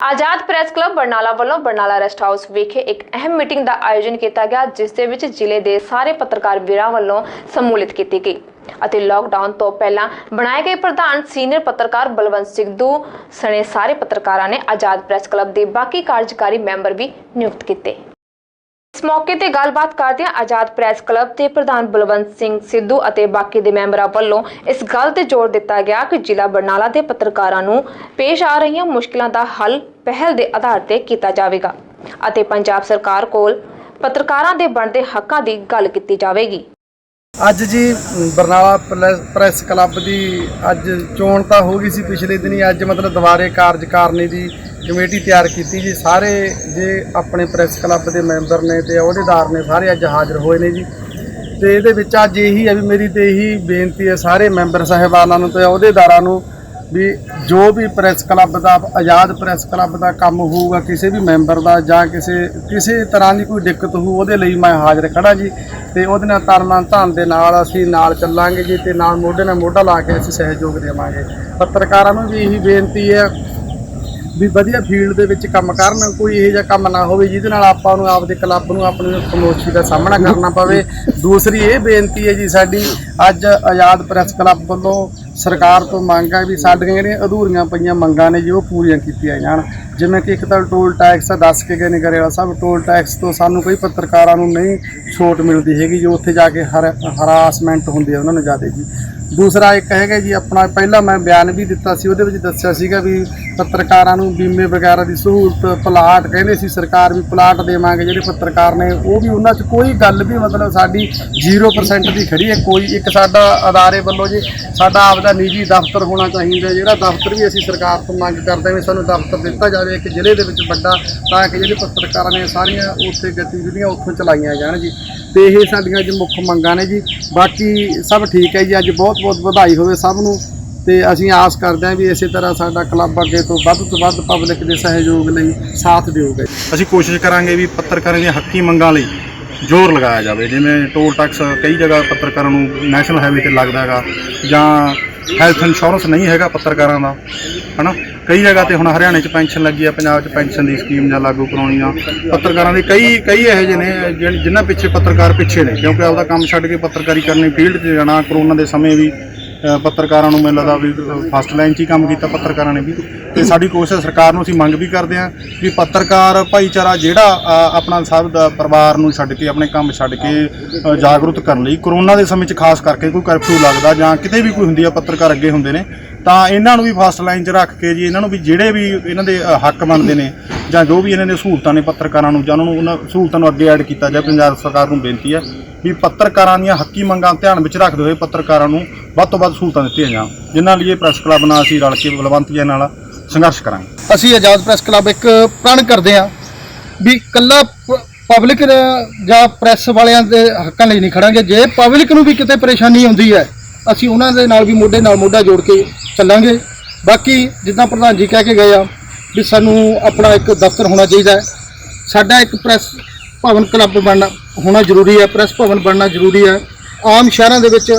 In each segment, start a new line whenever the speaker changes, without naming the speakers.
ਆਜ਼ਾਦ press club Barnala ਵੱਲੋਂ Barnala rest house ਵਿਖੇ ਇੱਕ ਅਹਿਮ ਮੀਟਿੰਗ ਦਾ ਆਯੋਜਨ ਕੀਤਾ ਗਿਆ, ਜਿਸ ਦੇ ਵਿੱਚ ਜ਼ਿਲ੍ਹੇ ਦੇ ਸਾਰੇ ਪੱਤਰਕਾਰ ਵੀਰਾਂ ਵੱਲੋਂ ਸਮੂਲਿਤ ਕੀਤੀ ਗਈ ਅਤੇ ਲਾਕਡਾਊਨ ਤੋਂ ਪਹਿਲਾਂ ਬਣਾਏ ਗਏ ਪ੍ਰਧਾਨ ਸੀਨੀਅਰ ਪੱਤਰਕਾਰ ਬਲਵੰਤ ਸਿੱਧੂ ਸਣੇ ਸਾਰੇ ਪੱਤਰਕਾਰਾਂ ਨੇ ਆਜ਼ਾਦ ਪ੍ਰੈਸ ਕਲੱਬ ਦੇ ਬਾਕੀ ਕਾਰਜਕਾਰੀ ਮੈਂਬਰ ਵੀ ਨਿਯੁਕਤ ਕੀਤੇ। ਇਸ ਮੌਕੇ ਤੇ ਗੱਲਬਾਤ ਕਰਦਿਆਂ ਆਜ਼ਾਦ ਪ੍ਰੈਸ ਕਲੱਬ ਦੇ ਪ੍ਰਧਾਨ ਬਲਵੰਤ ਸਿੰਘ ਸਿੱਧੂ ਅਤੇ ਬਾਕੀ ਦੇ ਮੈਂਬਰਾਂ ਵੱਲੋਂ ਇਸ ਗੱਲ ਤੇ ਜ਼ੋਰ ਦਿੱਤਾ ਗਿਆ ਕਿ ਜ਼ਿਲ੍ਹਾ ਬਰਨਾਲਾ ਦੇ ਪੱਤਰਕਾਰਾਂ ਨੂੰ ਪੇਸ਼ ਆ ਰਹੀਆਂ ਮੁਸ਼ਕਲਾਂ ਦਾ ਹੱਲ ਪਹਿਲ ਦੇ ਆਧਾਰ ਤੇ ਕੀਤਾ ਜਾਵੇਗਾ ਅਤੇ ਪੰਜਾਬ ਸਰਕਾਰ ਕੋਲ ਪੱਤਰਕਾਰਾਂ ਦੇ ਬਣਦੇ ਹੱਕਾਂ ਦੀ ਗੱਲ ਕੀਤੀ ਜਾਵੇਗੀ।
ਅੱਜ ਜੀ ਬਰਨਾਲਾ ਪ੍ਰੈਸ ਕਲੱਬ ਦੀ ਅੱਜ ਚੋਣ ਤਾਂ ਹੋ ਗਈ ਸੀ ਪਿਛਲੇ ਦਿਨੀ, ਅੱਜ ਮਤਲਬ ਦੁਬਾਰੇ ਕਾਰਜਕਾਰਨੀ ਦੀ ਕਮੇਟੀ ਤਿਆਰ ਕੀਤੀ ਜੀ। ਸਾਰੇ ਜੇ ਆਪਣੇ ਪ੍ਰੈਸ ਕਲੱਬ ਦੇ ਮੈਂਬਰ ਨੇ ਤੇ ਅਹੁਦੇਦਾਰ ਨੇ ਸਾਰੇ ਅੱਜ ਹਾਜ਼ਰ ਹੋਏ ਨੇ ਜੀ। ਤੇ ਇਹਦੇ ਵਿੱਚ ਅੱਜ ਇਹੀ ਹੈ ਵੀ ਮੇਰੀ ਤੇ ਇਹੀ ਬੇਨਤੀ ਹੈ ਸਾਰੇ ਮੈਂਬਰ ਸਾਹਿਬਾਨਾਂ ਨੂੰ ਤੇ ਅਹੁਦੇਦਾਰਾਂ ਨੂੰ ਵੀ ਜੋ ਵੀ ਪ੍ਰੈਸ ਕਲੱਬ ਦਾ, ਆਜ਼ਾਦ ਪ੍ਰੈਸ ਕਲੱਬ ਦਾ ਕੰਮ ਹੋਊਗਾ, ਕਿਸੇ ਵੀ ਮੈਂਬਰ ਦਾ ਜਾਂ ਕਿਸੇ ਕਿਸੇ ਤਰ੍ਹਾਂ ਦੀ ਕੋਈ ਦਿੱਕਤ ਹੋਊ, ਉਹਦੇ ਲਈ ਮੈਂ ਹਾਜ਼ਰ ਖੜਾ ਜੀ। ਤੇ ਉਹਦੇ ਨਾਲ ਤਰਨਾ ਧਨ ਦੇ ਨਾਲ ਅਸੀਂ ਨਾਲ ਚੱਲਾਂਗੇ ਜੀ ਤੇ ਨਾਲ ਮੋਢੇ ਨਾਲ ਮੋਢਾ ਲਾ ਕੇ ਅਸੀਂ ਸਹਿਯੋਗ ਦੇਵਾਂਗੇ। ਪੱਤਰਕਾਰਾਂ ਨੂੰ ਵੀ ਇਹੀ ਬੇਨਤੀ ਹੈ ਵੀ ਵਧੀਆ ਫੀਲਡ ਦੇ ਵਿੱਚ ਕੰਮ ਕਰਨ, ਕੋਈ ਇਹੋ ਜਿਹਾ ਕੰਮ ਨਾ ਹੋਵੇ ਜਿਹਦੇ ਨਾਲ ਆਪਾਂ ਨੂੰ ਆਪਦੇ ਕਲੱਬ ਨੂੰ ਆਪਣੀ ਖਮੋਸ਼ੀ ਦਾ ਸਾਹਮਣਾ ਕਰਨਾ ਪਵੇ। ਦੂਸਰੀ ਇਹ ਬੇਨਤੀ ਹੈ ਜੀ ਸਾਡੀ, ਅੱਜ ਆਜ਼ਾਦ ਪ੍ਰੈਸ ਕਲੱਬ ਵੱਲੋਂ ਸਰਕਾਰ ਤੋਂ ਮੰਗ ਹੈ ਵੀ ਸਾਡੀਆਂ ਜਿਹੜੀਆਂ ਅਧੂਰੀਆਂ ਪਈਆਂ ਮੰਗਾਂ ਨੇ ਜੀ ਉਹ ਪੂਰੀਆਂ ਕੀਤੀਆਂ ਜਾਣ। ਜਿਵੇਂ ਕਿ ਇੱਕ ਤਾਂ ਟੋਲ ਟੈਕਸ ਦੱਸ ਕੇ ਗਏ ਨੇ ਕਰੇਲਾ ਸਾਹਿਬ, ਟੋਲ ਟੈਕਸ ਤੋਂ ਸਾਨੂੰ ਕੋਈ ਪੱਤਰਕਾਰਾਂ ਨੂੰ ਨਹੀਂ ਛੋਟ ਮਿਲਦੀ ਹੈਗੀ ਜੋ ਉੱਥੇ ਜਾ ਕੇ ਹਰ ਹਰਾਸਮੈਂਟ ਹੁੰਦੀ ਹੈ ਉਹਨਾਂ ਨੂੰ ਜ਼ਿਆਦਾ ਜੀ। ਦੂਸਰਾ ਇੱਕ ਹੈਗਾ ਜੀ, ਆਪਣਾ ਪਹਿਲਾਂ ਮੈਂ ਬਿਆਨ ਵੀ ਦਿੱਤਾ ਸੀ, ਉਹਦੇ ਵਿੱਚ ਦੱਸਿਆ ਸੀਗਾ ਵੀ ਪੱਤਰਕਾਰਾਂ ਨੂੰ ਬੀਮੇ ਵਗੈਰਾ ਦੀ ਸਹੂਲਤ ਪਲਾਟ ਕਹਿੰਦੇ ਸੀ, ਸਰਕਾਰ ਵੀ ਪਲਾਟ ਦੇਵਾਂਗੇ, ਜਿਹੜੇ ਪੱਤਰਕਾਰ ਨੇ ਉਹ ਵੀ ਉਹਨਾਂ 'ਚ ਕੋਈ ਗੱਲ ਵੀ ਮਤਲਬ ਸਾਡੀ 0% ਦੀ ਖੜੀ ਹੈ, ਕੋਈ ਇੱਕ ਸਾਡਾ ਅਦਾਰੇ ਵੱਲੋਂ ਜੀ ਸਾਡਾ ਆਪਦਾ ਨਿੱਜੀ ਦਫ਼ਤਰ ਹੋਣਾ ਚਾਹੀਦਾ ਜਿਹੜਾ ਦਫ਼ਤਰ ਵੀ ਅਸੀਂ ਸਰਕਾਰ ਤੋਂ ਮੰਗ ਕਰਦੇ ਹਾਂ ਵੀ ਸਾਨੂੰ ਦਫ਼ਤਰ ਦਿੱਤਾ ਜਾਵੇ ਇੱਕ ਜ਼ਿਲ੍ਹੇ ਦੇ ਵਿੱਚ ਵੱਡਾ, ਤਾਂ ਕਿ ਜਿਹੜੇ ਪੱਤਰਕਾਰਾਂ ਨੇ ਸਾਰੀਆਂ ਉੱਥੇ ਗਤੀਵਿਧੀਆਂ ਉੱਥੋਂ ਚਲਾਈਆਂ ਜਾਣ ਜੀ। ਤੇ ਇਹ ਸਾਡੀਆਂ ਅੱਜ ਮੁੱਖ ਮੰਗਾਂ ਨੇ ਜੀ। ਬਾਕੀ ਸਭ ਠੀਕ ਹੈ ਜੀ, ਅੱਜ ਬਹੁਤ ਬਹੁਤ ਵਧਾਈ ਹੋਵੇ ਸਭ ਨੂੰ। ਤੇ ਅਸੀਂ ਆਸ ਕਰਦੇ ਹਾਂ ਵੀ ਇਸੇ ਤਰ੍ਹਾਂ ਸਾਡਾ ਕਲੱਬ ਅੱਗੇ ਤੋਂ ਵੱਧ ਤੋਂ ਵੱਧ ਪਬਲਿਕ ਦੇ ਸਹਿਯੋਗ ਲਈ ਸਾਥ ਦਿਓਗੇ।
ਅਸੀਂ ਕੋਸ਼ਿਸ਼ ਕਰਾਂਗੇ ਵੀ ਪੱਤਰਕਾਰਾਂ ਦੀਆਂ ਹੱਕੀ ਮੰਗਾਂ ਲਈ ਜ਼ੋਰ ਲਗਾਇਆ ਜਾਵੇ। ਜਿਵੇਂ ਟੋਲ ਟੈਕਸ ਕਈ ਜਗ੍ਹਾ ਪੱਤਰਕਾਰਾਂ ਨੂੰ ਨੈਸ਼ਨਲ ਹਾਈਵੇ ਤੇ ਲੱਗਦਾ ਹੈਗਾ ਜਾਂ ਹੈਲਥ ਇੰਸ਼ੋਰੈਂਸ ਨਹੀਂ ਹੈਗਾ ਪੱਤਰਕਾਰਾਂ ਦਾ, ਹਨਾ? ਕਈ ਜਗ੍ਹਾ ਤੇ ਹੁਣ ਹਰਿਆਣੇ 'ਚ ਪੈਨਸ਼ਨ ਲੱਗੀ ਆ, ਪੰਜਾਬ 'ਚ ਪੈਨਸ਼ਨ ਦੀ ਸਕੀਮ ਜਾਂ ਲਾਗੂ ਕਰਾਉਣੀ ਆ। ਪੱਤਰਕਾਰਾਂ ਦੇ ਕਈ ਕਈ ਇਹੋ ਜਿਹੇ ਨੇ ਜਿਹੜੇ ਜਿਨ੍ਹਾਂ ਪਿੱਛੇ ਪੱਤਰਕਾਰ ਪਿੱਛੇ ਨੇ, ਕਿਉਂਕਿ ਆਪਦਾ ਕੰਮ ਛੱਡ ਕੇ ਪੱਤਰਕਾਰੀ ਕਰਨੀ, ਫੀਲਡ 'ਚ ਜਾਣਾ, ਕਰੋਨਾ ਦੇ ਸਮੇਂ ਵੀ ਪੱਤਰਕਾਰਾਂ ਨੂੰ ਮੈਨੂੰ ਲੱਗਦਾ ਵੀ ਫਸਟ ਲਾਈਨ 'ਚ ਹੀ ਕੰਮ ਕੀਤਾ ਪੱਤਰਕਾਰਾਂ ਨੇ ਵੀ। ਤੇ ਸਾਡੀ ਕੋਸ਼ਿਸ਼ ਸਰਕਾਰ ਨੂੰ ਅਸੀਂ ਮੰਗ ਵੀ ਕਰਦੇ ਹਾਂ ਵੀ ਪੱਤਰਕਾਰ ਭਾਈਚਾਰਾ ਜਿਹੜਾ ਆਪਣਾ ਸਭ ਦਾ ਪਰਿਵਾਰ ਨੂੰ ਛੱਡ ਕੇ, ਆਪਣੇ ਕੰਮ ਛੱਡ ਕੇ ਜਾਗਰੂਕ ਕਰਨ ਲਈ, ਕਰੋਨਾ ਦੇ ਸਮੇਂ 'ਚ ਖਾਸ ਕਰਕੇ ਕੋਈ ਕਰਫਿਊ ਲੱਗਦਾ ਜਾਂ ਕਿਤੇ ਵੀ ਕੋਈ ਹੁੰਦੀ ਆ, ਪੱਤਰਕਾਰ ਅੱਗੇ ਹੁੰਦੇ ਨੇ ਤਾਂ ਇਹਨਾਂ ਨੂੰ ਵੀ ਫਸਟ ਲਾਈਨ 'ਚ ਰੱਖ ਕੇ ਜੀ ਇਹਨਾਂ ਨੂੰ ਵੀ ਜਿਹੜੇ ਵੀ ਇਹਨਾਂ ਦੇ ਅ, ਹੱਕ ਬਣਦੇ ਨੇ ਜਾਂ ਜੋ ਵੀ ਇਹਨਾਂ ਦੇ ਸਹੂਲਤਾਂ ਨੇ ਪੱਤਰਕਾਰਾਂ ਨੂੰ ਜਾਂ ਉਹਨਾਂ ਨੂੰ ਉਹਨਾਂ ਸਹੂਲਤਾਂ ਨੂੰ ਅੱਗੇ ਐਡ ਕੀਤਾ ਜਾਏ ਪੰਜਾਬ ਸਰਕਾਰ ਨੂੰ ਬੇਨਤੀ ਹੈ ਵੀ ਪੱਤਰਕਾਰਾਂ ਦੀਆਂ ਹੱਕੀ ਮੰਗਾਂ ਧਿਆਨ ਵਿੱਚ ਰੱਖਦੇ ਹੋਏ ਪੱਤਰਕਾਰਾਂ ਨੂੰ ਵੱਧ ਤੋਂ ਵੱਧ ਸਹੂਲਤਾਂ ਦਿੱਤੀਆਂ ਜਾਣ ਜਿਨ੍ਹਾਂ ਲਈ ਇਹ ਪ੍ਰੈਸ ਕਲੱਬ ਨਾਲ ਅਸੀਂ ਰਲ ਕੇ ਬਲਵੰਤ ਜੀ ਨਾਲ ਸੰਘਰਸ਼ ਕਰਾਂਗੇ।
ਅਸੀਂ ਆਜ਼ਾਦ ਪ੍ਰੈਸ ਕਲੱਬ ਇੱਕ ਪ੍ਰਣ ਕਰਦੇ ਹਾਂ ਵੀ ਕੱਲਾ ਪਬਲਿਕ ਜਾਂ ਪ੍ਰੈਸ ਵਾਲਿਆਂ ਦੇ ਹੱਕਾਂ ਲਈ ਨਹੀਂ ਖੜਾਂਗੇ। ਜੇ ਪਬਲਿਕ ਨੂੰ ਵੀ ਕਿਤੇ ਪਰੇਸ਼ਾਨੀ ਆਉਂਦੀ ਹੈ ਅਸੀਂ ਉਹਨਾਂ ਦੇ ਨਾਲ ਵੀ ਮੋਢੇ ਨਾਲ ਮੋਢਾ ਜੋੜ ਕੇ ਚੱਲਾਂਗੇ। ਬਾਕੀ ਜਿੱਦਾਂ ਪ੍ਰਧਾਨ ਜੀ ਕਹਿ ਕੇ ਗਏ ਆ ਵੀ ਸਾਨੂੰ ਆਪਣਾ ਇੱਕ ਦਫ਼ਤਰ ਹੋਣਾ ਚਾਹੀਦਾ ਹੈ। ਸਾਡਾ ਇੱਕ ਪ੍ਰੈਸ ਭਵਨ ਕਲੱਬ ਬਣਨਾ ਹੋਣਾ ਜ਼ਰੂਰੀ ਹੈ। ਪ੍ਰੈਸ ਭਵਨ ਬਣਨਾ ਜ਼ਰੂਰੀ ਹੈ। ਆਮ ਸ਼ਹਿਰਾਂ ਦੇ ਵਿੱਚ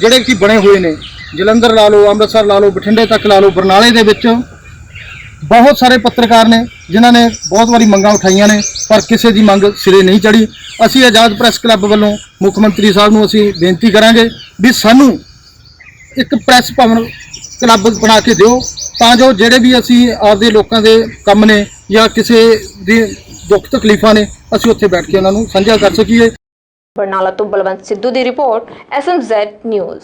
ਜਿਹੜੇ ਕਿ ਬਣੇ ਹੋਏ ਨੇ, ਜਲੰਧਰ ਲਾ ਲਓ, ਅੰਮ੍ਰਿਤਸਰ ਲਾ ਲਓ, ਬਠਿੰਡੇ ਤੱਕ ਲਾ ਲਓ, ਬਰਨਾਲੇ ਦੇ ਵਿੱਚ ਬਹੁਤ ਸਾਰੇ ਪੱਤਰਕਾਰ ਨੇ ਜਿਨ੍ਹਾਂ ਨੇ ਬਹੁਤ ਵਾਰੀ ਮੰਗਾਂ ਉਠਾਈਆਂ ਨੇ, ਪਰ ਕਿਸੇ ਦੀ ਮੰਗ ਸਿਰੇ ਨਹੀਂ ਚੜੀ ਅਸੀਂ ਆਜ਼ਾਦ ਪ੍ਰੈਸ ਕਲੱਬ ਵੱਲੋਂ ਮੁੱਖ ਮੰਤਰੀ ਸਾਹਿਬ ਨੂੰ ਅਸੀਂ ਬੇਨਤੀ ਕਰਾਂਗੇ ਵੀ ਸਾਨੂੰ ਇੱਕ ਪ੍ਰੈਸ ਭਵਨ ਕਲੱਬ ਬਣਾ ਕੇ ਦਿਓ, ਤਾਂ ਜੋ ਜਿਹੜੇ ਵੀ ਅਸੀਂ ਆਪਦੇ ਲੋਕਾਂ ਦੇ ਕੰਮ ਨੇ ਜਾਂ ਕਿਸੇ ਦੀ ਦੁੱਖ ਤਕਲੀਫਾਂ ਨੇ, ਅਸੀਂ ਉੱਥੇ ਬੈਠ ਕੇ ਉਹਨਾਂ ਨੂੰ ਸਾਂਝਾ ਕਰ ਸਕੀਏ।
ਬਰਨਾਲਾ ਤੋਂ ਬਲਵੰਤ ਸਿੱਧੂ ਦੀ report, S M Z news.